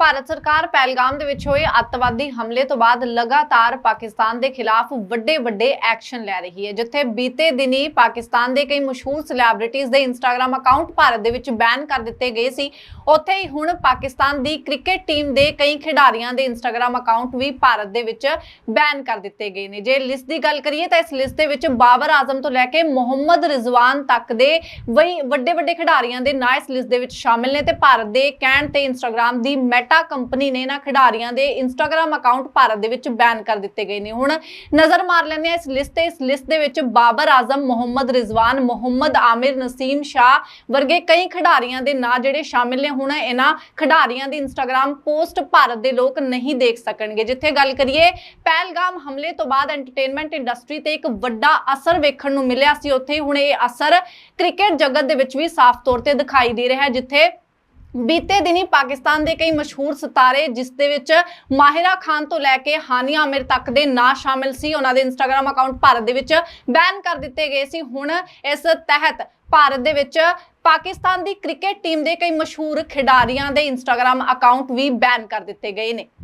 ਭਾਰਤ ਸਰਕਾਰ ਪਹਿਲਗਾਮ ਦੇ ਵਿੱਚ ਹੋਏ ਅੱਤਵਾਦੀ ਹਮਲੇ ਤੋਂ ਬਾਅਦ ਲਗਾਤਾਰ ਪਾਕਿਸਤਾਨ ਦੇ ਖਿਲਾਫ ਵੱਡੇ ਵੱਡੇ ਐਕਸ਼ਨ ਲੈ ਰਹੀ ਹੈ, ਜਿੱਥੇ ਬੀਤੇ ਦਿਨੀ ਪਾਕਿਸਤਾਨ ਦੇ ਕਈ ਮਸ਼ਹੂਰ ਸੈਲੀਬ੍ਰਿਟੀਜ਼ ਦੇ ਇੰਸਟਾਗ੍ਰam ਅਕਾਊਂਟ ਭਾਰਤ ਦੇ ਵਿੱਚ ਬੈਨ ਕਰ ਦਿੱਤੇ ਗਏ ਸੀ। ਉੱਥੇ ਹੀ ਹੁਣ ਪਾਕਿਸਤਾਨ ਦੀ ਕ੍ਰਿਕਟ ਟੀਮ ਦੇ ਕਈ ਖਿਡਾਰੀਆਂ ਦੇ ਇੰਸਟਾਗ੍ਰam ਅਕਾਊਂਟ ਵੀ ਭਾਰਤ ਦੇ ਵਿੱਚ ਬੈਨ ਕਰ ਦਿੱਤੇ ਗਏ ਨੇ। ਜੇ ਲਿਸਟ ਦੀ ਗੱਲ ਕਰੀਏ ਤਾਂ ਇਸ ਲਿਸਟ ਦੇ ਵਿੱਚ ਬਾਬਰ ਆਜ਼ਮ ਤੋਂ ਲੈ ਕੇ ਮੁਹੰਮਦ ਰਿਜ਼ਵਾਨ ਤੱਕ ਦੇ ਵਈ ਵੱਡੇ ਵੱਡੇ ਖਿਡਾਰੀਆਂ ਦੇ ਨਾਂ ਇਸ ਲਿਸਟ ਦੇ ਵਿੱਚ ਸ਼ਾਮਿਲ ਨੇ ਤੇ ਭਾਰਤ ਦੇ ਕਹਿਣ ਤੇ ਇੰਸਟਾਗ੍ਰam ਦੀ ਮੈਟ ਕੰਪਨੀ ਨੇ ਇਹਨਾਂ ਖਿਡਾਰੀਆਂ ਦੇ ਇੰਸਟਾਗ੍ਰam ਅਕਾਊਂਟ ਭਾਰਤ ਦੇ ਵਿੱਚ ਬੈਨ ਕਰ ਦਿੱਤੇ ਗਏ ਨੇ। ਹੁਣ ਨਜ਼ਰ ਮਾਰ ਲੈਂਦੇ ਆ ਇਸ ਲਿਸਟ ਤੇ। ਇਸ ਲਿਸਟ ਦੇ ਵਿੱਚ ਬਾਬਰ ਆਜ਼ਮ, ਮੁਹੰਮਦ ਰਿਜ਼ਵਾਨ, ਮੁਹੰਮਦ ਆਮਿਰ, ਨਸੀਮ ਸ਼ਾਹ ਵਰਗੇ ਕਈ ਖਿਡਾਰੀਆਂ ਦੇ ਨਾਂ ਜਿਹੜੇ ਸ਼ਾਮਿਲ ਨੇ। ਹੁਣ ਇਹਨਾਂ ਖਿਡਾਰੀਆਂ ਦੀ ਇੰਸਟਾਗ੍ਰam ਪੋਸਟ ਭਾਰਤ ਦੇ ਲੋਕ ਨਹੀਂ ਦੇਖ ਸਕਣਗੇ। ਜਿੱਥੇ ਗੱਲ ਕਰੀਏ, ਪਹਿਲਗਾਮ ਹਮਲੇ ਤੋਂ ਬਾਅਦ ਐਂਟਰਟੇਨਮੈਂਟ ਇੰਡਸਟਰੀ ਤੇ ਇੱਕ ਵੱਡਾ ਅਸਰ ਵੇਖਣ ਨੂੰ ਮਿਲਿਆ ਸੀ। ਉੱਥੇ ਹੁਣ ਇਹ ਅਸਰ ਕ੍ਰਿਕਟ ਜਗਤ ਦੇ ਵਿੱਚ ਵੀ ਸਾਫ਼ ਤੌਰ ਤੇ ਦਿਖਾਈ ਦੇ ਰਿਹਾ ਹੈ, ਜਿੱਥੇ ਬੀਤੇ ਦਿਨੀ ਪਾਕਿਸਤਾਨ ਦੇ ਕਈ ਮਸ਼ਹੂਰ ਸਿਤਾਰੇ, ਜਿਸ ਦੇ ਵਿੱਚ ਮਾਹਿਰਾ ਖਾਨ ਤੋਂ ਲੈ ਕੇ ਹਾਨੀਆ ਅਮਿਰ ਤੱਕ ਦੇ ਨਾਂ ਸ਼ਾਮਿਲ ਸੀ, ਉਹਨਾਂ ਦੇ ਇੰਸਟਾਗ੍ਰam ਅਕਾਊਂਟ ਭਾਰਤ ਦੇ ਵਿੱਚ ਬੈਨ ਕਰ ਦਿੱਤੇ ਗਏ ਸੀ। ਹੁਣ ਇਸ ਤਹਿਤ ਭਾਰਤ ਦੇ ਵਿੱਚ ਪਾਕਿਸਤਾਨ ਦੀ ਕ੍ਰਿਕਟ ਟੀਮ ਦੇ ਕਈ ਮਸ਼ਹੂਰ ਖਿਡਾਰੀਆਂ ਦੇ ਇੰਸਟਾਗ੍ਰam ਅਕਾਊਂਟ ਵੀ ਬੈਨ ਕਰ ਦਿੱਤੇ ਗਏ ਨੇ।